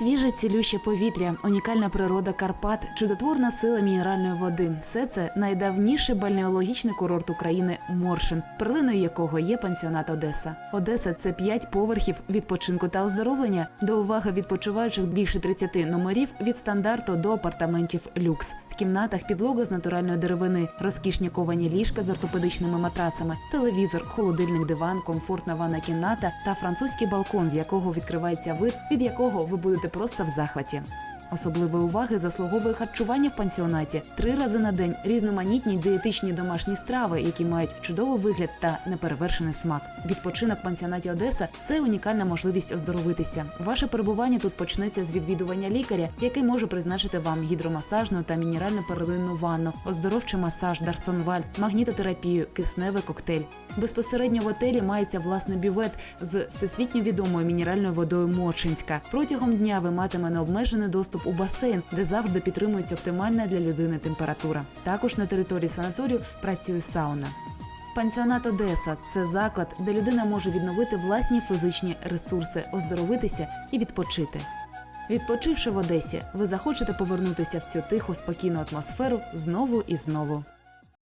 Свіже цілюще повітря, унікальна природа Карпат, чудотворна сила мінеральної води все це найдавніший бальнеологічний курорт України Моршин, перлиною якого є пансіонат Одеса. Одеса це п'ять поверхів відпочинку та оздоровлення. До уваги відпочиваючих більше 30 номерів від стандарту до апартаментів люкс. Кімнатах підлога з натуральної деревини, розкішні ковані ліжка з ортопедичними матрацами, телевізор, холодильник, диван, комфортна ванна кімната та французький балкон, з якого відкривається вид, від якого ви будете просто в захваті. Особливої уваги заслуговує харчування в пансіонаті три рази на день різноманітні дієтичні домашні страви, які мають чудовий вигляд та неперевершений смак. Відпочинок в пансіонаті Одеса це унікальна можливість оздоровитися. Ваше перебування тут почнеться з відвідування лікаря, який може призначити вам гідромасажну та мінерально перлинну ванну, оздоровчий масаж, дарсонваль, магнітотерапію, кисневий коктейль. Безпосередньо в готелі мається власний бювет з всесвітньо відомою мінеральною водою Моршинська. Протягом дня ви матиме необмежений доступ у басейн, де завжди підтримується оптимальна для людини температура. Також на території санаторію працює сауна. Пансіонат Одеса це заклад, де людина може відновити власні фізичні ресурси, оздоровитися і відпочити. Відпочивши в Одесі, ви захочете повернутися в цю тиху спокійну атмосферу знову і знову.